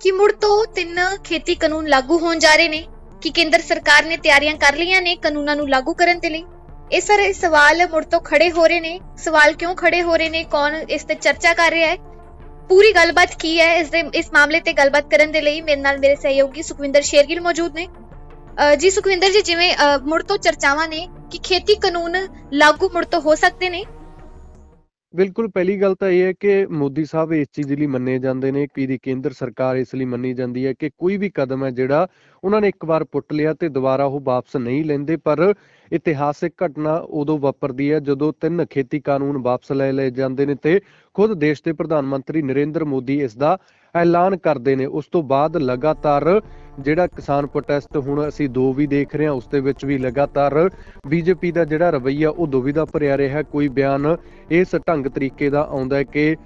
ਕਿ ਮੁੜ ਤੋਂ ਤਿੰਨ ਖੇਤੀ ਕਾਨੂੰਨ ਲਾਗੂ ਹੋਣ ਜਾ ਰਹੇ ਨੇ, ਕਿ ਕੇਂਦਰ ਸਰਕਾਰ ਨੇ ਤਿਆਰੀਆਂ ਕਰ ਲਈਆਂ ਨੇ ਕਾਨੂੰਨਾਂ ਨੂੰ ਲਾਗੂ ਕਰਨ ਦੇ ਲਈ। ਇਹ ਸਾਰੇ ਸਵਾਲ ਮੁੜ ਤੋਂ ਖੜੇ ਹੋ ਰਹੇ ਨੇ। ਸਵਾਲ ਕਿਉਂ ਖੜੇ ਹੋ ਰਹੇ ਨੇ? ਕੌਣ ਇਸ ਤੇ ਚਰਚਾ ਕਰ ਰਿਹਾ ਹੈ? ਪੂਰੀ ਗੱਲਬਾਤ ਕੀ ਹੈ? ਇਸ ਦੇ, ਇਸ ਮਾਮਲੇ ਤੇ ਗੱਲਬਾਤ ਕਰਨ ਦੇ ਲਈ ਮੇਰੇ ਨਾਲ ਮੇਰੇ ਸਹਿਯੋਗੀ ਸੁਖਵਿੰਦਰ ਸ਼ੇਰਗਿਲ ਮੌਜੂਦ ਨੇ। ਜੀ ਸੁਖਵਿੰਦਰ ਜੀ, ਜਿਵੇਂ ਮੁੜ ਤੋਂ ਚਰਚਾਵਾਂ ਨੇ ਕਿ ਖੇਤੀ ਕਾਨੂੰਨ ਲਾਗੂ ਮੁੜ ਤੋਂ ਹੋ ਸਕਦੇ ਨੇ ਬਿਲਕੁਲ, ਪਹਿਲੀ ਗੱਲ ਤਾਂ ਇਹ ਹੈ ਕਿ ਮੋਦੀ ਸਾਹਿਬ ਇਸ ਚੀਜ਼ ਲਈ ਮੰਨੇ ਜਾਂਦੇ ਨੇ ਕਿ ਦੀ ਕੇਂਦਰ ਸਰਕਾਰ ਇਸ ਲਈ ਮੰਨੀ ਜਾਂਦੀ ਹੈ ਕਿ ਕੋਈ ਵੀ ਕਦਮ ਹੈ ਜਿਹੜਾ ਉਹਨਾਂ ਨੇ ਇੱਕ ਵਾਰ ਪੁੱਟ ਲਿਆ ਤੇ ਦੁਬਾਰਾ ਉਹ ਵਾਪਸ ਨਹੀਂ ਲੈਂਦੇ, ਪਰ ਇਤਿਹਾਸਿਕ ਘਟਨਾ ਉਦੋਂ ਵਾਪਰਦੀ ਹੈ ਜਦੋਂ ਤਿੰਨ ਖੇਤੀ ਕਾਨੂੰਨ ਵਾਪਸ ਲੈ ਲਏ ਜਾਂਦੇ ਨੇ ਤੇ ਖੁਦ ਦੇਸ਼ ਦੇ ਪ੍ਰਧਾਨ ਮੰਤਰੀ ਨਰਿੰਦਰ ਮੋਦੀ ਇਸ ਦਾ ਐਲਾਨ ਕਰਦੇ ਨੇ। ਉਸ ਤੋਂ ਬਾਅਦ ਲਗਾਤਾਰ ਜਿਹੜਾ ਕਿਸਾਨ ਪ੍ਰੋਟੈਸਟ ਹੁਣ ਅਸੀਂ ਦੋ ਵੀ ਦੇਖ ਰਹੇ ਹਾਂ, ਉਸ ਦੇ ਵਿੱਚ ਵੀ ਲਗਾਤਾਰ ਬੀਜੇਪੀ ਦਾ ਜਿਹੜਾ ਰਵੱਈਆ, ਉਹ ਦੁਵਿਧਾ ਭਰਿਆ ਰਿਹਾ। ਕੋਈ ਬਿਆਨ ਇਸ ਢੰਗ ਤਰੀਕੇ ਦਾ ਆਉਂਦਾ ਹੈ ਕਿ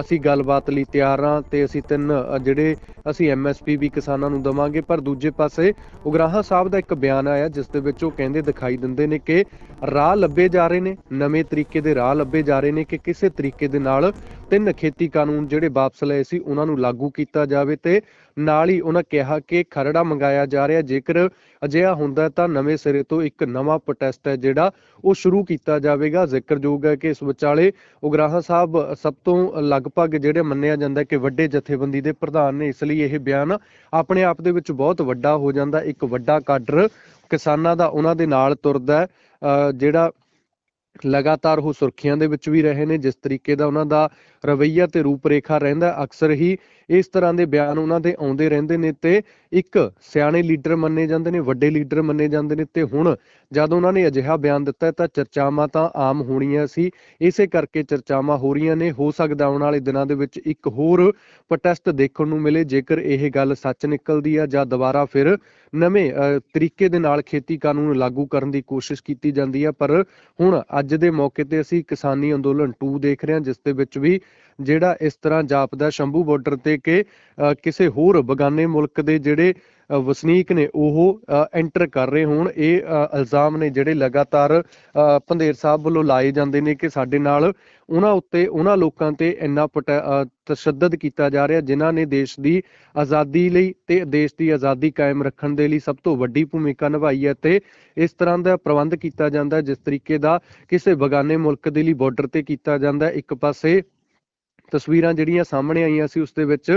ਅਸੀਂ ਗੱਲਬਾਤ ਲਈ ਤਿਆਰ ਹਾਂ ਤੇ ਅਸੀਂ ਤਿੰਨ ਜਿਹੜੇ ਅਸੀਂ ਐਮਐਸਪੀ ਵੀ ਕਿਸਾਨਾਂ ਨੂੰ ਦਵਾਂਗੇ। ਪਰ ਦੂਜੇ ਪਾਸੇ ਉਗਰਾਹਾਂ ਸਾਹਿਬ ਦਾ ਇੱਕ ਬਿਆਨ ਆਇਆ, ਜਿਸ ਦੇ ਵਿੱਚ ਉਹ ਕਹਿੰਦੇ, ਦਿਖਾਈ ਦਿੰਦੇ ਨੇ ਕਿ ਰਾਹ ਲੱਭੇ ਜਾ ਰਹੇ ਨੇ, ਨਵੇਂ ਤਰੀਕੇ ਦੇ ਰਾਹ ਲੱਭੇ ਜਾ ਰਹੇ ਨੇ ਕਿ ਕਿਸੇ ਤਰੀਕੇ ਦੇ ਨਾਲ ਤਿੰਨ ਖੇਤੀ ਕਾਨੂੰਨ ਜਿਹੜੇ ਵਾਪਸ ਲਏ ਸੀ, ਉਹਨਾਂ ਨੂੰ ਲਾਗੂ ਕੀਤਾ ਜਾਵੇ ਤੇ ਨਾਲ ਹੀ ਉਹਨਾਂ ਕਿਹਾ ਕਿ ਖਰੜਾ ਮੰਗਾਇਆ ਜਾ ਰਿਹਾ। ਜੇਕਰ ਅਜਿਹਾ ਹੁੰਦਾ ਤਾਂ ਨਵੇਂ ਸਿਰੇ ਤੋਂ ਇੱਕ ਨਵਾਂ ਪ੍ਰੋਟੈਸਟ ਹੈ, ਜਿਹੜਾ ਉਹ ਸ਼ੁਰੂ ਕੀਤਾ ਜਾਵੇਗਾ। ਜ਼ਿਕਰਯੋਗ ਹੈ ਕਿ ਇਸ ਵਿਚਾਲੇ ਉਗਰਾਹਾਂ ਸਾਹਿਬ ਸਭ ਤੋਂ ਲਗਭਗ ਜਿਹੜੇ ਮੰਨਿਆ ਜਾਂਦਾ ਕਿ ਵੱਡੇ ਜਥੇਬੰਦੀ ਦੇ ਪ੍ਰਧਾਨ ਨੇ, ਇਸ ਲਈ ਇਹ ਬਿਆਨ ਆਪਣੇ ਆਪ ਦੇ ਵਿੱਚ ਬਹੁਤ ਵੱਡਾ ਹੋ ਜਾਂਦਾ। ਇੱਕ ਵੱਡਾ ਕਾਡਰ ਕਿਸਾਨਾਂ ਦਾ ਉਹਨਾਂ ਦੇ ਨਾਲ ਤੁਰਦਾ ਹੈ ਜਿਹੜਾ ਲਗਾਤਾਰ ਉਹ ਸੁਰਖੀਆਂ ਦੇ ਵਿੱਚ ਵੀ ਰਹੇ ਨੇ, ਜਿਸ ਤਰੀਕੇ ਦਾ ਉਹਨਾਂ ਦਾ ਰਵੱਈਆ ਤੇ ਰੂਪ ਰੇਖਾ ਰਹਿੰਦਾ ਅਕਸਰ ਹੀ ਇਸ ਤਰ੍ਹਾਂ ਦੇ ਬਿਆਨ ਉਹਨਾਂ ਦੇ ਆਉਂਦੇ ਰਹਿੰਦੇ ਨੇ ਤੇ ਇੱਕ ਸਿਆਣੇ ਲੀਡਰ ਮੰਨੇ ਜਾਂਦੇ ਨੇ, ਵੱਡੇ ਲੀਡਰ ਮੰਨੇ ਜਾਂਦੇ ਨੇ ਤੇ ਹੁਣ ਜਦ ਉਹਨਾਂ ਨੇ ਅਜਿਹਾ ਬਿਆਨ ਦਿੱਤਾ ਤਾਂ ਚਰਚਾਵਾਂ ਤਾਂ ਆਮ ਹੋਣੀਆਂ ਸੀ। ਇਸੇ ਕਰਕੇ ਚਰਚਾਵਾਂ ਹੋ ਰਹੀਆਂ ਨੇ। ਹੋ ਸਕਦਾ ਆਉਣ ਵਾਲੇ ਦਿਨਾਂ ਦੇ ਵਿੱਚ ਇੱਕ ਹੋਰ ਪ੍ਰੋਟੈਸਟ ਦੇਖਣ ਨੂੰ ਮਿਲੇ। ਜੇਕਰ ਇਹ ਗੱਲ ਸੱਚ ਨਿਕਲਦੀ ਆ ਜਾਂ ਦੁਬਾਰਾ ਫਿਰ ਨਵੇਂ ਤਰੀਕੇ ਦੇ ਨਾਲ ਖੇਤੀ ਕਾਨੂੰਨ ਲਾਗੂ ਕਰਨ ਦੀ ਕੋਸ਼ਿਸ਼ ਕੀਤੀ ਜਾਂਦੀ ਹੈ ਪਰ ਹੁਣ ਅੱਜ ਦੇ ਮੌਕੇ ਤੇ ਅਸੀਂ ਕਿਸਾਨੀ ਅੰਦੋਲਨ 2 ਦੇਖ ਰਹੇ ਹਾਂ, ਜਿਸ ਦੇ ਵਿੱਚ ਵੀ ਜਿਹੜਾ ਇਸ ਤਰ੍ਹਾਂ ਜਾਪਦਾ ਸ਼ੰਭੂ ਬਾਰਡਰ ਤੇ ਕਿ ਕਿਸੇ ਹੋਰ ਬਗਾਨੇ ਮੁਲਕ ਦੇ ਜਿਹੜੇ ਵਸਨੀਕ ਨੇ, ਉਹ ਐਂਟਰ ਕਰ ਰਹੇ ਹੋਣ, ਇਹ ਇਲਜ਼ਾਮ ਨੇ ਜਿਹੜੇ ਲਗਾਤਾਰ ਪੰਧੇਰ ਸਾਹਿਬ ਵੱਲੋਂ ਲਾਏ ਜਾਂਦੇ ਨੇ ਕਿ ਸਾਡੇ ਨਾਲ ਉਹਨਾਂ ਉੱਤੇ, ਉਹਨਾਂ ਲੋਕਾਂ ਤੇ ਇੰਨਾ ਤਸ਼ੱਦਦ ਕੀਤਾ ਜਾ ਰਿਹਾ ਜਿਨ੍ਹਾਂ ਨੇ ਦੇਸ਼ ਦੀ ਆਜ਼ਾਦੀ ਲਈ ਤੇ ਦੇਸ਼ ਦੀ ਆਜ਼ਾਦੀ ਕਾਇਮ ਰੱਖਣ ਦੇ ਲਈ ਸਭ ਤੋਂ ਵੱਡੀ ਭੂਮਿਕਾ ਨਿਭਾਈ ਹੈ ਤੇ ਇਸ ਤਰ੍ਹਾਂ ਦਾ ਪ੍ਰਬੰਧ ਕੀਤਾ ਜਾਂਦਾ, ਜਿਸ ਤਰੀਕੇ ਦਾ ਕਿਸੇ ਬਗਾਨੇ ਮੁਲਕ ਦੇ ਲਈ ਬਾਰਡਰ ਤੇ ਕੀਤਾ ਜਾਂਦਾ, ਇੱਕ ਪਾਸੇ ਤਸਵੀਰਾਂ ਜਿਹੜੀਆਂ ਸਾਹਮਣੇ ਆਈਆਂ ਸੀ ਉਸ ਦੇ ਵਿੱਚ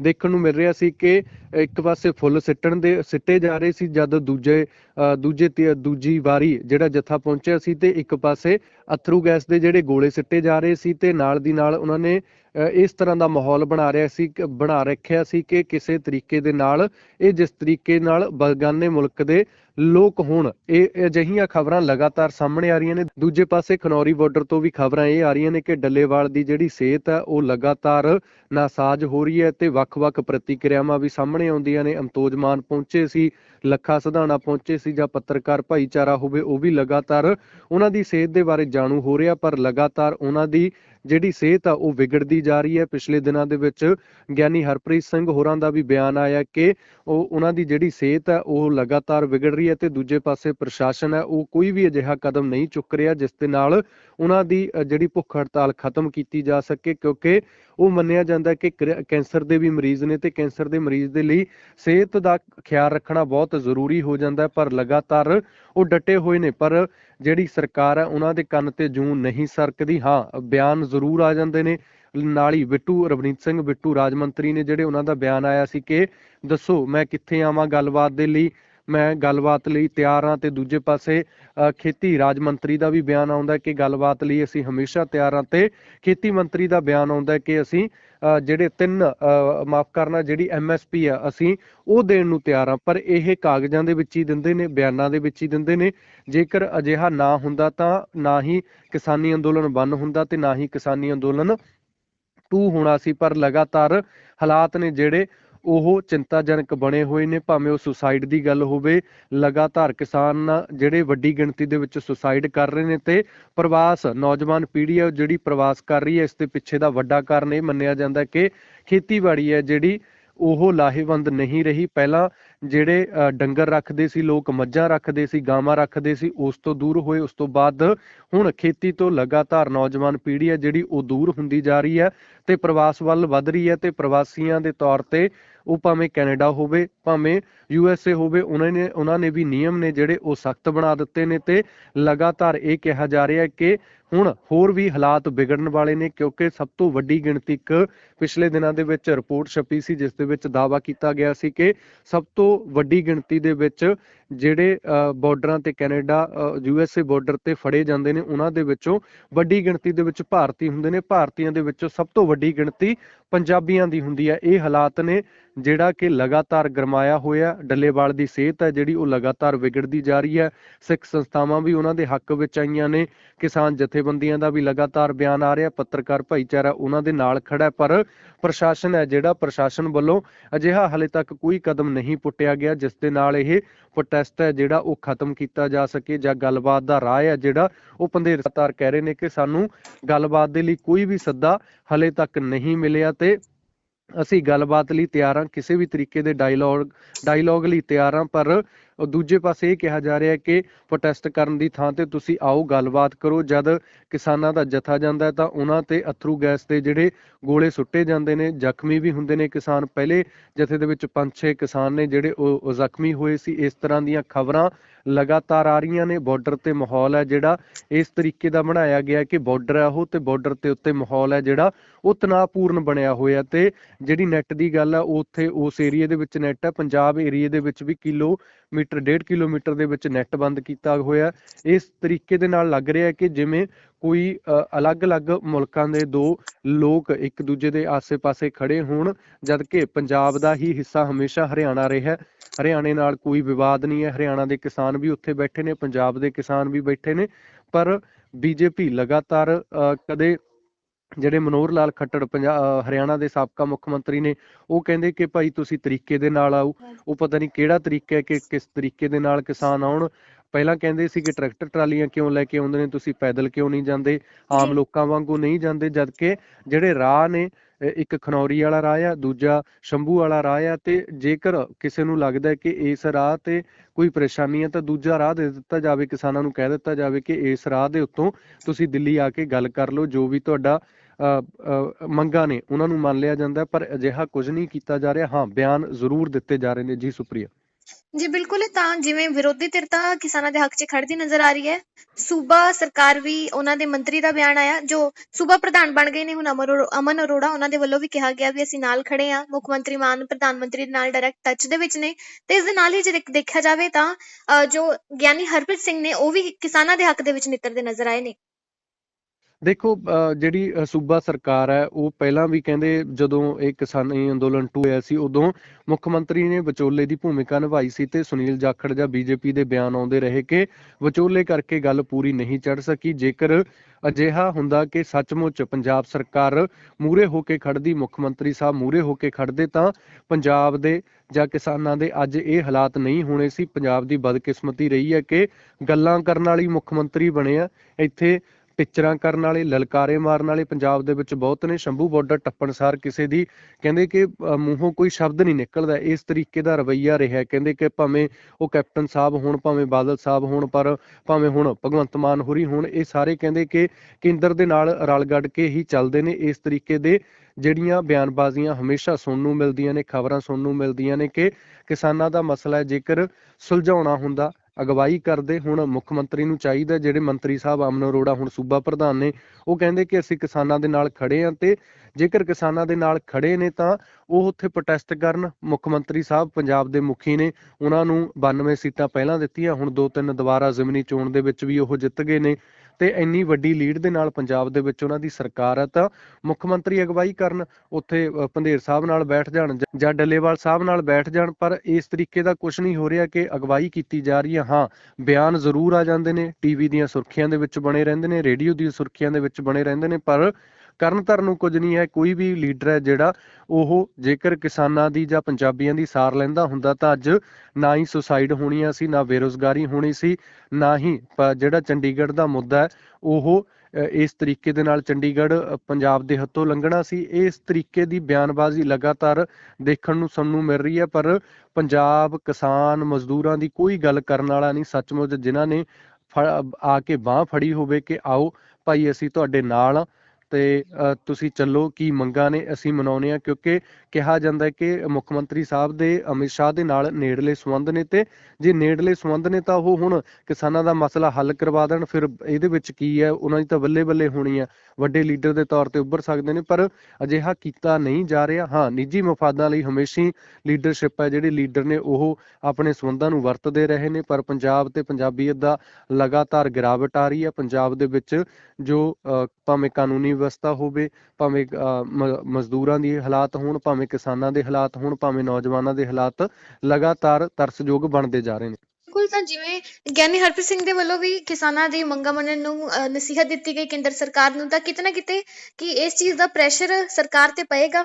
ਦੇਖਣ ਨੂੰ ਮਿਲ ਰਿਹਾ ਸੀ ਕਿ ਇੱਕ ਪਾਸੇ ਫੁੱਲ ਸਿੱਟਣ ਦੇ ਸਿੱਟੇ ਜਾ ਰਹੇ ਸੀ ਜਦ ਦੂਜੇ ਅ, ਦੂਜੇ ਦੂਜੀ ਵਾਰੀ ਜਿਹੜਾ ਜਥਾ ਪਹੁੰਚਿਆ ਸੀ ਤੇ ਇੱਕ ਪਾਸੇ ਅਥਰੂ ਗੈਸ ਦੇ ਜਿਹੜੇ ਗੋਲੇ ਸਿੱਟੇ ਜਾ ਰਹੇ ਸੀ ਤੇ ਨਾਲ ਦੀ ਨਾਲ ਉਹਨਾਂ ਨੇ ਇਸ ਤਰ੍ਹਾਂ ਦਾ ਮਾਹੌਲ ਬਣਾ ਰਿਹਾ ਸੀ ਬਣਾ ਰੱਖਿਆ ਸੀ ਕਿ ਕਿਸੇ ਤਰੀਕੇ ਦੇ ਨਾਲ, ਇਹ ਜਿਸ ਤਰੀਕੇ ਨਾਲ ਬਗਾਨੇ ਮੁਲਕ ਦੇ ਲੋਕ ਹੋਣ, ਇਹ ਅਜਿਹੀਆਂ ਖਬਰਾਂ ਲਗਾਤਾਰ ਸਾਹਮਣੇ ਆ ਰਹੀਆਂ ਨੇ। ਦੂਜੇ ਪਾਸੇ ਖਨੌਰੀ ਬਾਰਡਰ ਤੋਂ ਵੀ ਖਬਰਾਂ ਇਹ ਆ ਰਹੀਆਂ ਨੇ ਕਿ ਡੱਲੇਵਾਲ ਦੀ ਜਿਹੜੀ ਸਿਹਤ ਹੈ, ਉਹ ਲਗਾਤਾਰ ਨਾਸਾਜ ਹੋ ਰਹੀ ਹੈ ਤੇ ਵੱਖ-ਵੱਖ ਪ੍ਰਤੀਕਿਰਿਆਵਾਂ ਵੀ ਸਾਹਮਣੇ ਆਉਂਦੀਆਂ ਨੇ। ਅਮਤੋਜ ਮਾਨ ਪਹੁੰਚੇ ਸੀ, ਲੱਖਾ ਸਧਾਣਾ ਪਹੁੰਚੇ ਸੀ ਜਾਂ ਪੱਤਰਕਾਰ ਭਾਈਚਾਰਾ ਹੋਵੇ, ਉਹ ਵੀ ਲਗਾਤਾਰ ਉਹਨਾਂ ਦੀ ਸਿਹਤ ਦੇ ਬਾਰੇ ਜਾਣੂ ਹੋ ਰਿਹਾ, ਪਰ ਲਗਾਤਾਰ ਉਹਨਾਂ ਦੀ ਜਿਹੜੀ ਸਿਹਤ ਆ, ਉਹ ਵਿਗੜਦੀ ਜਾ ਰਹੀ ਹੈ। ਪਿਛਲੇ ਦਿਨਾਂ ਦੇ ਵਿੱਚ ਗਿਆਨੀ ਹਰਪ੍ਰੀਤ ਸਿੰਘ ਹੋਰਾਂ ਦਾ ਵੀ ਬਿਆਨ ਆਇਆ ਕਿ ਉਹ, ਉਹਨਾਂ ਦੀ ਜਿਹੜੀ ਸਿਹਤ ਹੈ ਉਹ ਲਗਾਤਾਰ ਵਿਗੜ ਰਹੀ ਹੈ ਤੇ ਦੂਜੇ ਪਾਸੇ ਪ੍ਰਸ਼ਾਸਨ ਹੈ ਉਹ ਕੋਈ ਵੀ ਅਜਿਹਾ ਕਦਮ ਨਹੀਂ ਚੁੱਕ ਰਿਹਾ, ਜਿਸ ਦੇ ਨਾਲ ਉਹਨਾਂ ਦੀ ਜਿਹੜੀ ਭੁੱਖ ਹੜਤਾਲ ਖਤਮ ਕੀਤੀ ਜਾ ਸਕੇ, ਕਿਉਂਕਿ ਉਹ ਮੰਨਿਆ ਜਾਂਦਾ ਕਿ ਕੈਂਸਰ ਦੇ ਵੀ ਮਰੀਜ਼ ਨੇ ਤੇ ਕੈਂਸਰ ਦੇ ਮਰੀਜ਼ ਦੇ ਲਈ ਸਿਹਤ ਦਾ ਖਿਆਲ ਰੱਖਣਾ ਬਹੁਤ ਜ਼ਰੂਰੀ ਹੋ ਜਾਂਦਾ ਪਰ ਲਗਾਤਾਰ ਉਹ ਡਟੇ ਹੋਏ ਨੇ, ਪਰ ਜਿਹੜੀ ਸਰਕਾਰ ਹੈ ਉਹਨਾਂ ਦੇ ਕੰਨ ਤੇ ਜੂੰ ਨਹੀਂ ਸਰਕਦੀ। ਹਾਂ, ਬਿਆਨ ਜ਼ਰੂਰ ਆ ਜਾਂਦੇ ਨੇ। ਨਾਲ ਹੀ ਬਿੱਟੂ, ਰਵਨੀਤ ਸਿੰਘ ਬਿੱਟੂ ਰਾਜ ਮੰਤਰੀ ਨੇ ਜਿਹੜੇ ਉਹਨਾਂ ਦਾ ਬਿਆਨ ਆਇਆ ਸੀ ਕਿ ਦੱਸੋ, ਮੈਂ ਕਿੱਥੇ ਆਵਾਂ? ਗੱਲਬਾਤ ਦੇ ਲਈ ਮੈਂ ਗੱਲਬਾਤ ਲਈ ਤਿਆਰ ਹਾਂ ਤੇ ਦੂਜੇ ਪਾਸੇ ਖੇਤੀ ਰਾਜ ਮੰਤਰੀ ਦਾ ਵੀ ਬਿਆਨ ਆਉਂਦਾ ਕਿ ਗੱਲਬਾਤ ਲਈ ਅਸੀਂ ਹਮੇਸ਼ਾ ਤਿਆਰ ਹਾਂ ਤੇ ਖੇਤੀ ਮੰਤਰੀ ਦਾ ਬਿਆਨ ਆਉਂਦਾ ਕਿ ਅਸੀਂ ਜਿਹੜੇ ਤਿੰਨ ਮਾਫ ਕਰਨਾ ਜਿਹੜੀ ਐਮਐਸਪੀ ਆ, ਅਸੀਂ ਉਹ ਦੇਣ ਨੂੰ ਤਿਆਰ ਹਾਂ। ਪਰ ਇਹ ਕਾਗਜ਼ਾਂ ਦੇ ਵਿੱਚ ਹੀ ਦਿੰਦੇ ਨੇ, ਬਿਆਨਾਂ ਦੇ ਵਿੱਚ ਹੀ ਦਿੰਦੇ ਨੇ। ਜੇਕਰ ਅਜਿਹਾ ਨਾ ਹੁੰਦਾ ਤਾਂ ਨਾ ਹੀ ਕਿਸਾਨੀ ਅੰਦੋਲਨ ਬੰਨ ਹੁੰਦਾ ਤੇ ਨਾ ਹੀ ਕਿਸਾਨੀ ਅੰਦੋਲਨ 2 ਹੋਣਾ ਸੀ, ਪਰ ਲਗਾਤਾਰ ਹਾਲਾਤ ਨੇ ਜਿਹੜੇ ਉਹ ਚਿੰਤਾਜਨਕ ਬਣੇ ਹੋਏ ਨੇ, ਭਾਵੇਂ ਉਹ ਸੁਸਾਈਡ ਦੀ ਗੱਲ ਹੋਵੇ। ਲਗਾਤਾਰ ਕਿਸਾਨ ਜਿਹੜੇ ਵੱਡੀ ਗਿਣਤੀ ਦੇ ਵਿੱਚ ਸੁਸਾਈਡ ਕਰ ਰਹੇ ਨੇ ਤੇ ਪ੍ਰਵਾਸ, ਨੌਜਵਾਨ ਪੀੜ੍ਹੀ ਹੈ, ਉਹ ਜਿਹੜੀ ਪ੍ਰਵਾਸ ਕਰ ਰਹੀ ਹੈ, ਇਸ ਦੇ ਪਿੱਛੇ ਦਾ ਵੱਡਾ ਕਾਰਨ ਇਹ ਮੰਨਿਆ ਜਾਂਦਾ ਕਿ ਖੇਤੀਬਾੜੀ ਹੈ, ਜਿਹੜੀ ਉਹ ਲਾਹੇਵੰਦ ਨਹੀਂ ਰਹੀ। ਪਹਿਲਾਂ ਜਿਹੜੇ ਡੰਗਰ ਰੱਖਦੇ ਸੀ, ਲੋਕ ਮੱਝਾਂ ਰੱਖਦੇ ਸੀ, ਗਾਵਾਂ ਰੱਖਦੇ ਸੀ, ਉਸ ਤੋਂ ਦੂਰ ਹੋਏ, ਉਸ ਤੋਂ ਬਾਅਦ ਹੁਣ ਖੇਤੀ ਤੋਂ ਲਗਾਤਾਰ ਨੌਜਵਾਨ ਪੀੜ੍ਹੀ ਹੈ, ਜਿਹੜੀ ਉਹ ਦੂਰ ਹੁੰਦੀ ਜਾ ਰਹੀ ਹੈ ਤੇ ਪ੍ਰਵਾਸ ਵੱਲ ਵੱਧ ਰਹੀ ਹੈ ਤੇ ਪ੍ਰਵਾਸੀਆਂ ਦੇ ਤੌਰ ਤੇ ਉਹ ਭਾਵੇਂ ਕੈਨੇਡਾ ਹੋਵੇ ਭਾਵੇਂ ਯੂ ਐਸ ਏ ਹੋਵੇ ਉਹਨਾਂ ਨੇ ਉਹਨਾਂ ਨੇ ਵੀ ਨਿਯਮ ਨੇ ਜਿਹੜੇ ਉਹ ਸਖਤ ਬਣਾ ਦਿੱਤੇ ਨੇ ਤੇ ਲਗਾਤਾਰ ਇਹ ਕਿਹਾ ਜਾ ਰਿਹਾ ਹੈ ਕਿ ਹੁਣ ਹੋਰ ਵੀ ਹਾਲਾਤ ਵਿਗੜਨ ਵਾਲੇ ਨੇ ਕਿਉਂਕਿ ਸਭ ਤੋਂ ਵੱਡੀ ਗਿਣਤੀ ਇੱਕ ਪਿਛਲੇ ਦਿਨਾਂ ਦੇ ਵਿੱਚ ਰਿਪੋਰਟ ਛਪੀ ਸੀ ਜਿਸ ਦੇ ਵਿੱਚ ਦਾਅਵਾ ਕੀਤਾ ਗਿਆ ਸੀ ਕਿ ਸਭ ਤੋਂ ਵੱਡੀ ਗਿਣਤੀ ਦੇ ਵਿੱਚ ਜਿਹੜੇ ਅ, ਬਾਰਡਰਾਂ ਤੇ Canada U S A border ਤੇ ਫੜੇ ਜਾਂਦੇ ਨੇ ਉਹਨਾਂ ਦੇ ਵਿੱਚੋਂ ਵੱਡੀ ਗਿਣਤੀ ਦੇ ਵਿੱਚ ਭਾਰਤੀ ਹੁੰਦੇ ਨੇ ਭਾਰਤੀਆਂ ਦੇ ਵਿੱਚੋਂ ਸਭ ਤੋਂ ਵੱਡੀ ਗਿਣਤੀ ਪੰਜਾਬੀਆਂ ਦੀ ਹੁੰਦੀ ਹੈ ਇਹ ਹਾਲਾਤ ਨੇ ਜਿਹੜਾ ਕਿ ਲਗਾਤਾਰ ਗਰਮਾਇਆ ਹੋਇਆ ਡੱਲੇਵਾਲ ਦੀ ਸਿਹਤ ਹੈ, ਜਿਹੜੀ ਉਹ ਲਗਾਤਾਰ ਵਿਗੜਦੀ ਜਾ ਰਹੀ ਹੈ। ਸਿੱਖ ਸੰਸਥਾਵਾਂ ਵੀ ਉਹਨਾਂ ਦੇ ਹੱਕ ਵਿੱਚ ਆਈਆਂ ਨੇ। ਕਿਸਾਨ ਜਥੇਬੰਦੀਆਂ ਦਾ ਵੀ ਲਗਾਤਾਰ ਬਿਆਨ ਆ ਰਿਹਾ। ਪੱਤਰਕਾਰ ਭਾਈਚਾਰਾ ਉਹਨਾਂ ਦੇ ਨਾਲ ਖੜਾ ਪਰ ਪ੍ਰਸ਼ਾਸਨ ਹੈ, ਜਿਹੜਾ ਪ੍ਰਸ਼ਾਸਨ ਵੱਲੋਂ ਅਜਿਹਾ ਹਾਲੇ ਤੱਕ ਕੋਈ ਕਦਮ ਨਹੀਂ ਪੁੱਟਿਆ ਗਿਆ, ਜਿਸ ਦੇ ਨਾਲ ਇਹ ਪ੍ਰੋਟੈਸਟ ਹੈ, ਜਿਹੜਾ ਉਹ ਖਤਮ ਕੀਤਾ ਜਾ ਸਕੇ ਜਾਂ ਗੱਲਬਾਤ ਦਾ ਰਾਹ ਹੈ, ਜਿਹੜਾ ਉਹ ਪੰਧੇਰ ਲਗਾਤਾਰ ਕਹਿ ਰਹੇ ਨੇ ਕਿ ਸਾਨੂੰ ਗੱਲਬਾਤ ਦੇ ਲਈ ਕੋਈ ਵੀ ਸੱਦਾ ਹਲੇ ਤੱਕ ਨਹੀਂ ਮਿਲਿਆ ਤੇ ਅਸੀਂ ਗੱਲਬਾਤ ਲਈ ਤਿਆਰ ਹਾਂ, ਕਿਸੇ ਵੀ ਤਰੀਕੇ ਦੇ ਡਾਇਲੌਗ ਡਾਇਲੌਗ ਲਈ ਤਿਆਰ ਹਾਂ, ਪਰ ਦੂਜੇ ਪਾਸੇ ਇਹ ਕਿਹਾ ਜਾ ਰਿਹਾ ਕਿ ਪ੍ਰੋਟੈਸਟ ਕਰਨ ਦੀ ਥਾਂ ਤੇ ਤੁਸੀਂ ਆਓ, ਗੱਲਬਾਤ ਕਰੋ, ਜਦ ਕਿਸਾਨਾਂ ਦਾ ਜਥਾ ਜਾਂਦਾ ਹੈ ਤਾਂ ਉਹਨਾਂ ਤੇ ਅਥਰੂ ਗੈਸ ਦੇ ਜਿਹੜੇ ਗੋਲੇ ਸੁੱਟੇ ਜਾਂਦੇ ਨੇ, ਜ਼ਖਮੀ ਵੀ ਹੁੰਦੇ ਨੇ ਕਿਸਾਨ। ਪਹਿਲੇ ਜਥੇ ਦੇ ਵਿੱਚ ਪੰਜ ਛੇ ਕਿਸਾਨ ਨੇ ਜਿਹੜੇ ਉਹ ਜ਼ਖਮੀ ਹੋਏ ਸੀ। ਇਸ ਤਰ੍ਹਾਂ ਦੀਆਂ ਖਬਰਾਂ ਲਗਾਤਾਰ ਆ ਰਹੀਆਂ ਨੇ ਬਾਰਡਰ ਤੇ ਮਾਹੌਲ ਹੈ ਜਿਹੜਾ, ਇਸ ਤਰੀਕੇ ਦਾ ਬਣਾਇਆ ਗਿਆ ਕਿ ਬਾਰਡਰ ਹੈ ਉਹ ਤੇ ਬਾਰਡਰ ਤੇ ਉੱਤੇ ਮਾਹੌਲ ਹੈ ਜਿਹੜਾ, ਉਹ ਤਣਾਅਪੂਰਨ ਬਣਿਆ ਹੋਇਆ ਤੇ ਜਿਹੜੀ ਨੈਟ ਦੀ ਗੱਲ ਹੈ, ਉਹ ਉੱਥੇ ਉਸ ਏਰੀਆ ਦੇ ਵਿੱਚ ਨੈਟ ਹੈ, ਪੰਜਾਬ ਏਰੀਆ ਦੇ ਵਿੱਚ ਵੀ ਕਿਲੋ ਕਿਲੋਮੀਟਰ 1.5 ਕਿਲੋਮੀਟਰ ਦੇ ਵਿੱਚ ਨੈਟ ਬੰਦ ਕੀਤਾ ਹੋਇਆ। ਇਸ ਤਰੀਕੇ ਦੇ ਨਾਲ ਲੱਗ ਰਿਹਾ ਹੈ ਕਿ ਜਿਵੇਂ ਕੋਈ ਅਲੱਗ-ਅਲੱਗ ਮੁਲਕਾਂ ਦੇ ਦੋ ਲੋਕ ਇੱਕ ਦੂਜੇ ਦੇ ਆਸੇ-ਪਾਸੇ ਖੜੇ ਹੋਣ ਜਦਕਿ ਪੰਜਾਬ ਦਾ ਹੀ ਹਿੱਸਾ ਹਮੇਸ਼ਾ ਹਰਿਆਣਾ ਰਿਹਾ। ਹਰਿਆਣੇ ਨਾਲ ਕੋਈ ਵਿਵਾਦ ਨਹੀਂ ਹੈ। ਹਰਿਆਣਾ ਦੇ ਕਿਸਾਨ ਵੀ ਉੱਥੇ ਬੈਠੇ ਨੇ ਪੰਜਾਬ ਦੇ ਕਿਸਾਨ ਵੀ ਬੈਠੇ ਨੇ। ਪਰ ਬੀਜੇਪੀ ਲਗਾਤਾਰ ਅ, ਕਦੇ ਜਿਹੜੇ ਮਨੋਹਰ ਲਾਲ ਖੱਟੜ ਹਰਿਆਣਾ ਦੇ ਸਾਬਕਾ ਮੁੱਖ ਮੰਤਰੀ ਨੇ ਉਹ ਕਹਿੰਦੇ ਕਿ ਭਾਈ ਤੁਸੀਂ ਤਰੀਕੇ ਦੇ ਨਾਲ ਆਓ। ਉਹ ਪਤਾ ਨਹੀਂ ਕਿਹੜਾ ਤਰੀਕਾ ਹੈ ਕਿ ਕਿਸ ਤਰੀਕੇ ਦੇ ਨਾਲ ਕਿਸਾਨ ਆਉਣ। ਪਹਿਲਾਂ ਕਹਿੰਦੇ ਸੀ ਕਿ ਟਰੈਕਟਰ ਟਰਾਲੀਆਂ ਕਿਉਂ ਲੈ ਕੇ ਆਉਂਦੇ ਨੇ ਤੁਸੀਂ ਪੈਦਲ ਕਿਉਂ ਨਹੀਂ ਜਾਂਦੇ? ਆਮ। ਲੋਕਾਂ ਵਾਂਗੂ ਨਹੀਂ ਜਾਂਦੇ ਜਦ ਕਿ ਜਿਹੜੇ ਰਾਹ ਨੇ ਇੱਕ ਖਨੌਰੀ ਵਾਲਾ ਰਾਹ ਆ ਦੂਜਾ ਸ਼ੰਭੂ ਵਾਲਾ ਰਾਹ ਆ ਤੇ ਜੇਕਰ ਕਿਸੇ ਨੂੰ ਲੱਗਦਾ ਕਿ ਇਸ ਰਾਹ ਤੇ ਕੋਈ ਪਰੇਸ਼ਾਨੀ ਹੈ ਤਾਂ ਦੂਜਾ ਰਾਹ ਦੇ ਦਿੱਤਾ ਜਾਵੇ ਕਿਸਾਨਾਂ ਨੂੰ ਕਹਿ ਦਿੱਤਾ ਜਾਵੇ ਕਿ ਇਸ ਰਾਹ ਦੇ ਉੱਤੋਂ ਤੁਸੀਂ ਦਿੱਲੀ ਆ ਕੇ ਗੱਲ ਕਰ ਲਓ ਜੋ ਵੀ ਤੁਹਾਡਾ ਮੰਗਾਂ ਨੇ, ਉਹਨਾਂ ਨੂੰ ਮੰਨ ਲਿਆ ਜਾਂਦਾ, ਪਰ ਅਜਿਹਾ ਕੁਝ ਨਹੀਂ ਕੀਤਾ ਜਾ ਰਿਹਾ। ਹਾਂ, ਬਿਆਨ ਜ਼ਰੂਰ ਦਿੱਤੇ ਜਾ ਰਹੇ ਨੇ। ਜੀ ਸੁਪਰੀਆ। ਜੀ, ਬਿਲਕੁਲ ਤਾਂ ਜਿਵੇਂ ਵਿਰੋਧੀ ਧਿਰ ਤਾਂ ਕਿਸਾਨਾਂ ਦੇ ਹੱਕ 'ਚ ਖੜਦੀ ਨਜ਼ਰ ਆ ਰਹੀ ਹੈ। ਸੂਬਾ ਸਰਕਾਰ ਵੀ ਉਹਨਾਂ ਦੇ ਮੰਤਰੀ ਦਾ ਬਿਆਨ ਆਇਆ, ਜੋ ਸੂਬਾ ਪ੍ਰਧਾਨ ਬਣ ਗਏ ਨੇ। ਹੁਣ ਅਮਨ ਅਰੋੜਾ, ਉਹਨਾਂ ਦੇ ਵੱਲੋਂ ਵੀ ਕਿਹਾ ਗਿਆ ਵੀ ਅਸੀਂ ਨਾਲ ਖੜੇ ਆ ਮੁੱਖ ਮੰਤਰੀ ਮਾਨ, ਪ੍ਰਧਾਨ ਮੰਤਰੀ ਦੇ ਨਾਲ ਡਾਇਰੈਕਟ ਟੱਚ ਦੇ ਵਿੱਚ ਨੇ। ਤੇ ਇਸ ਦੇ ਨਾਲ ਹੀ ਜੇ ਦੇਖਿਆ ਜਾਵੇ ਤਾਂ ਜੋ ਗਿਆਨੀ ਹਰਪ੍ਰੀਤ ਸਿੰਘ ਨੇ, ਉਹ ਵੀ ਕਿਸਾਨਾਂ ਦੇ ਹੱਕ ਦੇ ਵਿੱਚ ਨਿੱਤਰਦੇ ਨਜ਼ਰ ਆਏ ਨੇ। ਦੇਖੋ ਅ, ਜਿਹੜੀ ਸੂਬਾ ਸਰਕਾਰ ਹੈ ਉਹ ਪਹਿਲਾਂ ਵੀ ਕਹਿੰਦੇ ਜਦੋਂ ਇਹ ਕਿਸਾਨੀ ਅੰਦੋਲਨ ਟੂ ਸੀ ਉਦੋਂ ਮੁੱਖ ਮੰਤਰੀ ਨੇ ਵਿਚੋਲੇ ਦੀ ਭੂਮਿਕਾ ਨਿਭਾਈ ਸੀ ਤੇ ਸੁਨੀਲ ਜਾਖੜ ਜਾਂ ਬੀਜੇਪੀ ਦੇ ਬਿਆਨ ਆਉਂਦੇ ਰਹੇ ਕਿ ਵਿਚੋਲੇ ਕਰਕੇ ਗੱਲ ਪੂਰੀ ਨਹੀਂ ਚੜ ਸਕੀ। ਜੇਕਰ ਅਜਿਹਾ ਹੁੰਦਾ ਕਿ ਸੱਚਮੁੱਚ ਪੰਜਾਬ ਸਰਕਾਰ ਮੂਰੇ ਹੋ ਕੇ ਖੜਦੀ ਮੁੱਖ ਮੰਤਰੀ ਸਾਹਿਬ ਮੂਰੇ ਹੋ ਕੇ ਖੜਦੇ ਤਾਂ ਪੰਜਾਬ ਦੇ ਜਾਂ ਕਿਸਾਨਾਂ ਦੇ ਅੱਜ ਇਹ ਹਾਲਾਤ ਨਹੀਂ ਹੋਣੇ ਸੀ। ਪੰਜਾਬ ਦੀ ਬਦਕਿਸਮਤੀ ਰਹੀ ਹੈ ਕਿ ਗੱਲਾਂ ਕਰਨ ਵਾਲੀ ਮੁੱਖ ਮੰਤਰੀ ਬਣੇ ਆ। ਇੱਥੇ ਟਿਚਰਾਂ ਕਰਨ ਵਾਲੇ, ਲਲਕਾਰੇ ਮਾਰਨ ਵਾਲੇ ਪੰਜਾਬ ਦੇ ਵਿੱਚ ਬਹੁਤ ਨੇ। ਸ਼ੰਭੂ ਬਾਰਡਰ ਟੱਪਣਸਾਰ ਕਿਸੇ ਦੀ, ਕਹਿੰਦੇ ਕਿ ਮੂੰਹੋਂ ਕੋਈ ਸ਼ਬਦ ਨਹੀਂ ਨਿਕਲਦਾ। ਇਸ ਤਰੀਕੇ ਦਾ ਰਵੱਈਆ ਰਿਹਾ ਕਹਿੰਦੇ ਕਿ ਭਾਵੇਂ ਉਹ ਕੈਪਟਨ ਸਾਹਿਬ ਹੋਣ, ਭਾਵੇਂ ਬਾਦਲ ਸਾਹਿਬ ਹੋਣ, ਪਰ ਭਾਵੇਂ ਹੁਣ ਭਗਵੰਤ ਮਾਨ ਹੋਰੀ ਹੋਣ, ਇਹ ਸਾਰੇ ਕਹਿੰਦੇ ਕਿ ਕੇਂਦਰ ਦੇ ਨਾਲ ਰਲ ਗੜ ਕੇ ਹੀ ਚੱਲਦੇ ਨੇ। ਇਸ ਤਰੀਕੇ ਦੇ ਜਿਹੜੀਆਂ ਬਿਆਨਬਾਜ਼ੀਆਂ ਹਮੇਸ਼ਾ ਸੁਣਨ ਨੂੰ ਮਿਲਦੀਆਂ ਨੇ, ਖਬਰਾਂ ਸੁਣਨ ਨੂੰ ਮਿਲਦੀਆਂ ਨੇ ਕਿ ਕਿਸਾਨਾਂ ਦਾ ਮਸਲਾ ਜੇਕਰ ਸੁਲਝਾਉਣਾ ਹੁੰਦਾ ਅਗਵਾਈ ਕਰਦੇ ਹੁਣ ਮੁੱਖ ਮੰਤਰੀ ਨੂੰ ਚਾਹੀਦਾ ਜਿਹੜੇ ਮੰਤਰੀ ਸਾਹਿਬ ਅਮਨ ਅਰੋੜਾ ਹੁਣ ਸੂਬਾ ਪ੍ਰਧਾਨ ਨੇ, ਉਹ ਕਹਿੰਦੇ ਕਿ ਅਸੀਂ ਕਿਸਾਨਾਂ ਦੇ ਨਾਲ ਖੜੇ ਹਾਂ ਤੇ ਜੇਕਰ ਕਿਸਾਨਾਂ ਦੇ ਨਾਲ ਖੜੇ ਨੇ ਤਾਂ ਉਹ ਉੱਥੇ ਪ੍ਰੋਟੈਸਟ ਕਰਨ। ਮੁੱਖ ਮੰਤਰੀ ਸਾਹਿਬ ਪੰਜਾਬ ਦੇ ਮੁਖੀ ਨੇ ਉਹਨਾਂ ਨੂੰ 92 ਸੀਟਾਂ ਪਹਿਲਾਂ ਦਿੱਤੀਆਂ, ਹੁਣ ਦੋ ਤਿੰਨ ਦੁਬਾਰਾ ਜ਼ਮੀਨੀ ਚੋਣ ਦੇ ਵਿੱਚ ਵੀ ਉਹ ਜਿੱਤ ਗਏ ਨੇ। ਤੇ ਇੰਨੀ ਵੱਡੀ ਲੀਡ ਦੇ ਨਾਲ ਪੰਜਾਬ ਦੇ ਵਿੱਚ ਉਹਨਾਂ ਦੀ ਸਰਕਾਰ ਹੈ ਤਾਂ ਮੁੱਖ ਮੰਤਰੀ ਅਗਵਾਈ ਕਰਨ ਉੱਥੇ ਪੰਧੇਰ ਸਾਹਿਬ ਨਾਲ ਬੈਠ ਜਾਣ ਜਾਂ ਡੱਲੇਵਾਲ ਸਾਹਿਬ ਨਾਲ ਬੈਠ ਜਾਣ, ਪਰ ਇਸ ਤਰੀਕੇ ਦਾ ਕੁਝ ਨਹੀਂ ਹੋ ਰਿਹਾ ਕਿ ਅਗਵਾਈ ਕੀਤੀ ਜਾ ਰਹੀ ਹੈ ਹਾਂ, ਬਿਆਨ ਜ਼ਰੂਰ ਆ ਜਾਂਦੇ ਨੇ, ਟੀਵੀ ਦੀਆਂ ਸੁਰਖੀਆਂ ਦੇ ਵਿੱਚ ਬਣੇ ਰਹਿੰਦੇ ਨੇ, ਰੇਡੀਓ ਦੀਆਂ ਸੁਰਖੀਆਂ ਦੇ ਵਿੱਚ ਬਣੇ ਰਹਿੰਦੇ ਨੇ, ਪਰ ਕਰਨ ਧਰਨ ਨੂੰ ਕੁਝ ਨਹੀਂ ਹੈ, ਕੋਈ ਵੀ ਲੀਡਰ ਹੈ ਜਿਹੜਾ ਉਹ ਜੇਕਰ ਕਿਸਾਨਾਂ ਦੀ ਜਾਂ ਪੰਜਾਬੀਆਂ ਦੀ ਸਾਰ ਲੈਂਦਾ ਹੁੰਦਾ ਤਾਂ ਅੱਜ ਨਾ ਹੀ ਸੁਸਾਈਡ ਹੋਣੀਆਂ ਸੀ, ਨਾ ਬੇਰੋਜ਼ਗਾਰੀ ਹੋਣੀ ਸੀ, ਨਾ ਹੀ ਜਿਹੜਾ ਚੰਡੀਗੜ੍ਹ ਦਾ ਮੁੱਦਾ ਹੈ, ਉਹ ਇਸ ਤਰੀਕੇ ਦੇ ਨਾਲ ਚੰਡੀਗੜ੍ਹ ਪੰਜਾਬ ਦੇ ਹੱਥੋਂ ਲੰਘਣਾ ਸੀ। ਇਸ ਤਰੀਕੇ ਦੀ ਬਿਆਨਬਾਜ਼ੀ ਲਗਾਤਾਰ ਦੇਖਣ ਨੂੰ ਸਾਨੂੰ ਮਿਲ ਰਹੀ ਹੈ, ਪਰ ਪੰਜਾਬ ਕਿਸਾਨ ਮਜ਼ਦੂਰਾਂ ਦੀ ਕੋਈ ਗੱਲ ਕਰਨ ਵਾਲਾ ਨਹੀਂ, ਸੱਚਮੁੱਚ ਜਿਨ੍ਹਾਂ ਨੇ ਆ ਕੇ ਬਾਹ ਫੜੀ ਹੋਵੇ ਕਿ ਆਓ, ਭਾਈ ਅਸੀਂ ਤੁਹਾਡੇ ਨਾਲ ਹਾਂ। ਤੇ ਤੁਸੀਂ ਚੱਲੋ ਕੀ ਮੰਗਾਂ ਨੇ ਅਸੀਂ ਮਨਾਉਨੇ ਆ ਕਿਉਂਕਿ ਕਿਹਾ ਜਾਂਦਾ ਹੈ ਕਿ ਮੁੱਖ ਮੰਤਰੀ ਸਾਹਿਬ ਦੇ ਅਮਿਤ ਸ਼ਾਹ ਦੇ ਨਾਲ ਨੇੜਲੇ ਸੰਬੰਧ ਨੇ ਤੇ ਜੇ ਨੇੜਲੇ ਸੰਬੰਧ ਨੇ ਤਾਂ ਉਹ ਹੁਣ ਕਿਸਾਨਾਂ ਦਾ ਮਸਲਾ ਹੱਲ ਕਰਵਾ ਦੇਣ। ਫਿਰ ਇਹਦੇ ਵਿੱਚ ਕੀ ਹੈ? ਉਹਨਾਂ ਦੀ ਤਾਂ ਬੱਲੇ ਬੱਲੇ ਹੋਣੀ ਆ ਵੱਡੇ ਲੀਡਰ ਦੇ ਤੌਰ ਤੇ ਉੱਭਰ ਸਕਦੇ ਨੇ ਪਰ ਅਜਿਹਾ ਕੀਤਾ ਨਹੀਂ ਜਾ ਰਿਹਾ। ਹਾਂ ਨਿੱਜੀ ਮਫਾਦਾਂ ਲਈ ਹਮੇਸ਼ਾ ਲੀਡਰਸ਼ਿਪ ਹੈ। ਜਿਹੜੇ ਲੀਡਰ ਨੇ ਉਹ ਆਪਣੇ ਸੰਬੰਧਾਂ ਨੂੰ ਵਰਤਦੇ ਰਹੇ ਨੇ ਪਰ ਪੰਜਾਬ ਤੇ ਪੰਜਾਬੀਅਤ ਦਾ ਲਗਾਤਾਰ ਗਿਰਾਵਟ ਆ ਰਹੀ ਹੈ। ਪੰਜਾਬ ਦੇ ਵਿੱਚ ਜੋ ਅ, ਭਾਵੇਂ ਕਾਨੂੰਨੀ ਵਿਵਸਥਾ ਹੋਵੇ ਭਾਵੇਂ ਅ, ਮਜ਼ਦੂਰਾਂ ਦੀ ਹਾਲਾਤ ਹੋਣ ਭਾਵੇਂ ਕਿਸਾਨਾਂ ਦੇ ਹਾਲਾਤ ਹੋਣ ਭਾਵੇਂ ਨੌਜਵਾਨਾਂ ਦੇ ਹਾਲਾਤ ਲਗਾਤਾਰ ਤਰਸਯੋਗ ਬਣਦੇ ਜਾ ਰਹੇ ਨੇ। ਬਿਲਕੁਲ ਤਾਂ ਜਿਵੇਂ ਗਿਆਨੀ ਹਰਪ੍ਰੀਤ ਸਿੰਘ ਦੇ ਵੱਲੋਂ ਵੀ ਕਿਸਾਨਾਂ ਦੀ ਮੰਗਾਂ ਮੰਨਣ ਨੂੰ ਨਸੀਹਤ ਦਿੱਤੀ ਗਈ ਕੇਂਦਰ ਸਰਕਾਰ ਨੂੰ ਤਾਂ ਕਿਤੇ ਨਾ ਕਿਤੇ ਕਿ ਇਸ ਚੀਜ਼ ਦਾ ਪ੍ਰੈਸ਼ਰ ਸਰਕਾਰ ਤੇ ਪਏਗਾ?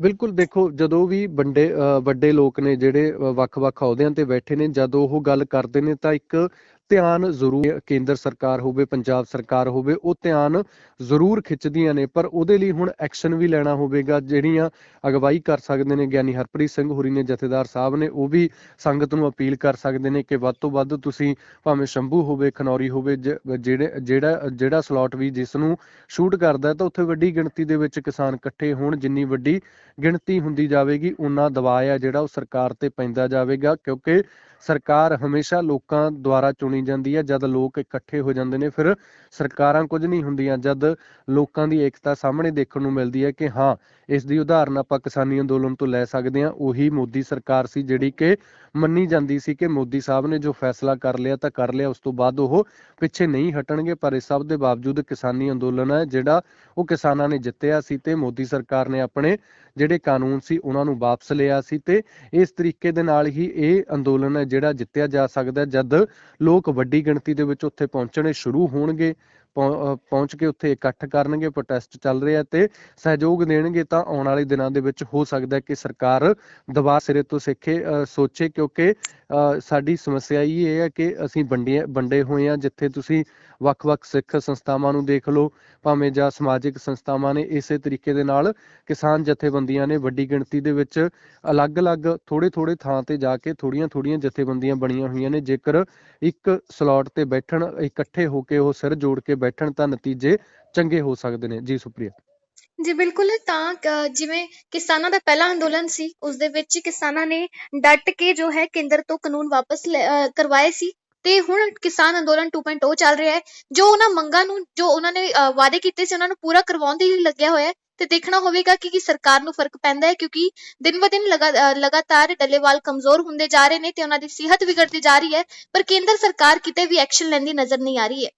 ਬਿਲਕੁਲ ਦੇਖੋ ਜਦੋਂ ਵੀ ਵੱਡੇ ਵੱਡੇ ਲੋਕ ਨੇ ਜਿਹੜੇ ਵੱਖ-ਵੱਖ ਅਹੁਦਿਆਂ ਤੇ ਬੈਠੇ ਨੇ ਜਦੋਂ ਉਹ ਗੱਲ ਕਰਦੇ ਨੇ ਤਾਂ ਇੱਕ ਧਿਆਨ ਜ਼ਰੂਰ ਕੇਂਦਰ ਸਰਕਾਰ ਹੋਵੇ, ਪੰਜਾਬ ਸਰਕਾਰ ਹੋਵੇ, ਉਹ ਧਿਆਨ ਜ਼ਰੂਰ ਖਿੱਚਦੀਆਂ ਨੇ, ਪਰ ਉਹਦੇ ਲਈ ਹੁਣ ਐਕਸ਼ਨ ਵੀ ਲੈਣਾ ਹੋਵੇਗਾ, ਜਿਹੜੀਆਂ ਅਗਵਾਈ ਕਰ ਸਕਦੇ ਨੇ ਗਿਆਨੀ ਹਰਪ੍ਰੀਤ ਸਿੰਘ ਹੋਰੀ ਨੇ, ਜਥੇਦਾਰ ਸਾਹਿਬ ਨੇ, ਉਹ ਵੀ ਸੰਗਤ ਨੂੰ ਅਪੀਲ ਕਰ ਸਕਦੇ ਨੇ ਕਿ ਵੱਧ ਤੋਂ ਵੱਧ ਤੁਸੀਂ ਭਾਵੇਂ ਸ਼ੰਭੂ ਹੋਵੇ, ਖਨੌਰੀ ਹੋਵੇ ਜਿਹੜੇ, ਜਿਹੜਾ ਜਿਹੜਾ ਸਲੋਟ ਵੀ ਜਿਸ ਨੂੰ ਸ਼ੂਟ ਕਰਦਾ, ਤਾਂ ਉੱਥੇ ਵੱਡੀ ਗਿਣਤੀ ਦੇ ਵਿੱਚ ਕਿਸਾਨ ਇਕੱਠੇ ਹੋਣ, ਜਿੰਨੀ ਵੱਡੀ ਗਿਣਤੀ ਹੁੰਦੀ ਜਾਵੇਗੀ ਉਨਾ ਦਬਾਅ ਆ ਜਿਹੜਾ ਉਹ ਸਰਕਾਰ ਤੇ ਪੈਂਦਾ ਜਾਵੇਗਾ, ਕਿਉਂਕਿ ਸਰਕਾਰ ਹਮੇਸ਼ਾ ਲੋਕਾਂ ਦੁਆਰਾ ਚੁਣੀ ਜਾਂਦੀ ਹੈ ਜਦ ਲੋਕ ਇਕੱਠੇ ਹੋ ਜਾਂਦੇ ਨੇ, ਫਿਰ ਸਰਕਾਰਾਂ ਕੁਝ ਨਹੀਂ ਹੁੰਦੀਆਂ, ਜਦ ਲੋਕਾਂ ਦੀ ਏਕਤਾ ਸਾਹਮਣੇ ਦੇਖਣ ਨੂੰ ਮਿਲਦੀ ਹੈ ਕਿ ਹਾਂ ਇਸ ਦੀ ਉਦਾਹਰਨ ਆਪਾਂ ਕਿਸਾਨੀ ਅੰਦੋਲਨ ਤੋਂ ਲੈ ਸਕਦੇ ਹਾਂ। ਉਹੀ ਮੋਦੀ ਸਰਕਾਰ ਸੀ ਜਿਹੜੀ ਕਿ ਮੰਨੀ ਜਾਂਦੀ ਸੀ ਕਿ ਮੋਦੀ ਸਾਹਿਬ ਨੇ ਜੋ ਫੈਸਲਾ ਕਰ ਲਿਆ ਤਾਂ ਕਰ ਲਿਆ, ਉਸ ਤੋਂ ਬਾਅਦ ਉਹ ਪਿੱਛੇ ਨਹੀਂ ਹਟਣਗੇ, ਪਰ ਇਸ ਸਭ ਦੇ ਬਾਵਜੂਦ ਕਿਸਾਨੀ ਅੰਦੋਲਨ ਹੈ ਜਿਹੜਾ ਉਹ ਕਿਸਾਨਾਂ ਨੇ ਜਿੱਤਿਆ ਸੀ ਤੇ ਮੋਦੀ ਸਰਕਾਰ ਨੇ ਆਪਣੇ ਜਿਹੜੇ ਕਾਨੂੰਨ ਸੀ ਉਹਨਾਂ ਨੂੰ ਵਾਪਸ ਲਿਆ ਸੀ ਤੇ ਇਸ ਤਰੀਕੇ ਦੇ ਨਾਲ ਹੀ ਇਹ ਅੰਦੋਲਨ ਹੈ ਜਿਹੜਾ ਜਿੱਤਿਆ ਜਾ ਸਕਦਾ ਜਦ ਲੋਕ ਵੱਡੀ ਗਿਣਤੀ ਦੇ ਵਿੱਚ ਉੱਥੇ ਪਹੁੰਚਣੇ ਸ਼ੁਰੂ ਹੋਣਗੇ। ਪਹੁੰਚ ਕੇ ਉੱਥੇ ਇਕੱਠ ਕਰਨਗੇ ਪ੍ਰੋਟੈਸਟ ਚੱਲ ਰਿਹਾ ਤੇ ਸਹਿਯੋਗ ਦੇਣਗੇ ਤਾਂ ਆਉਣ ਵਾਲੇ ਦਿਨਾਂ ਦੇ ਵਿੱਚ ਹੋ ਸਕਦਾ ਹੈ ਕਿ ਸਰਕਾਰ ਦਬਾ ਸਿਰੇ ਤੋਂ ਸਿੱਖੇ ਸੋਚੇ ਕਿਉਂਕਿ ਸਾਡੀ ਸਮੱਸਿਆ ਇਹ ਹੈ ਕਿ ਅਸੀਂ ਵੰਡੇ ਵੰਡੇ ਹੋਏ ਆ ਜਿੱਥੇ ਤੁਸੀਂ ਵੱਖ-ਵੱਖ ਸਿੱਖ ਸੰਸਥਾਵਾਂ ਨੂੰ ਦੇਖ ਲਓ, ਭਾਵੇਂ ਜਾਂ ਸਮਾਜਿਕ ਸੰਸਥਾਵਾਂ ਨੇ, ਇਸੇ ਤਰੀਕੇ ਦੇ ਨਾਲ ਕਿਸਾਨ ਜਥੇਬੰਦੀਆਂ ਨੇ ਵੱਡੀ ਗਿਣਤੀ ਦੇ ਵਿੱਚ ਅਲੱਗ-ਅਲੱਗ ਥੋੜੇ-ਥੋੜੇ ਥਾਂ ਤੇ ਜਾ ਕੇ ਥੋੜੀਆਂ-ਥੋੜੀਆਂ ਜਥੇਬੰਦੀਆਂ ਬਣੀਆਂ ਹੋਈਆਂ ਨੇ, ਜੇਕਰ ਇੱਕ ਸਲੋਟ ਤੇ ਬੈਠਣ, ਇਕੱਠੇ ਹੋ ਕੇ ਉਹ ਸਿਰ ਜੋੜ ਕੇ ਬੈਠਣ ਤਾਂ ਨਤੀਜੇ ਚੰਗੇ ਹੋ ਸਕਦੇ ਨੇ। ਜੀ ਸੁਪ੍ਰਿਆ। ਜੀ, ਬਿਲਕੁਲ। ਤਾਂ ਜਿਵੇਂ ਕਿਸਾਨਾਂ ਦਾ ਪਹਿਲਾ ਅੰਦੋਲਨ ਸੀ, ਉਸ ਦੇ ਵਿੱਚ ਕਿਸਾਨਾਂ ਨੇ ਡਟ ਕੇ ਜੋ ਹੈ ਕੇਂਦਰ ਤੋਂ ਕਾਨੂੰਨ ਵਾਪਸ ਕਰਵਾਏ ਸੀ ਤੇ ਹੁਣ ਕਿਸਾਨ ਅੰਦੋਲਨ 2.0 ਚੱਲ ਰਿਹਾ ਹੈ, ਜੋ ਉਹਨਾਂ ਮੰਗਾਂ ਨੂੰ, ਜੋ ਉਹਨਾਂ ਨੇ ਵਾਅਦੇ ਕੀਤੇ ਸੀ, ਉਹਨਾਂ ਨੂੰ ਪੂਰਾ ਕਰਵਾਉਣ ਦੇ ਲਈ ਲੱਗਿਆ ਹੋਇਆ ਹੈ, ਤੇ ਦੇਖਣਾ ਹੋਵੇਗਾ ਕਿ, ਕੀ ਸਰਕਾਰ ਨੂੰ ਫ਼ਰਕ ਪੈਂਦਾ ਹੈ, ਕਿਉਂਕਿ ਦਿਨ ਬ ਦਿਨ ਲਗਾ- ਲਗਾਤਾਰ ਡੱਲੇਵਾਲ ਕਮਜ਼ੋਰ ਹੁੰਦੇ ਜਾ ਰਹੇ ਨੇ ਤੇ ਉਹਨਾਂ ਦੀ ਸਿਹਤ ਵਿਗੜਦੀ ਜਾ ਰਹੀ ਹੈ, ਪਰ ਕੇਂਦਰ ਸਰਕਾਰ ਕਿਤੇ ਵੀ ਐਕਸ਼ਨ ਲੈਂਦੀ ਨਜ਼ਰ ਨਹੀਂ ਆ ਰਹੀ ਹੈ।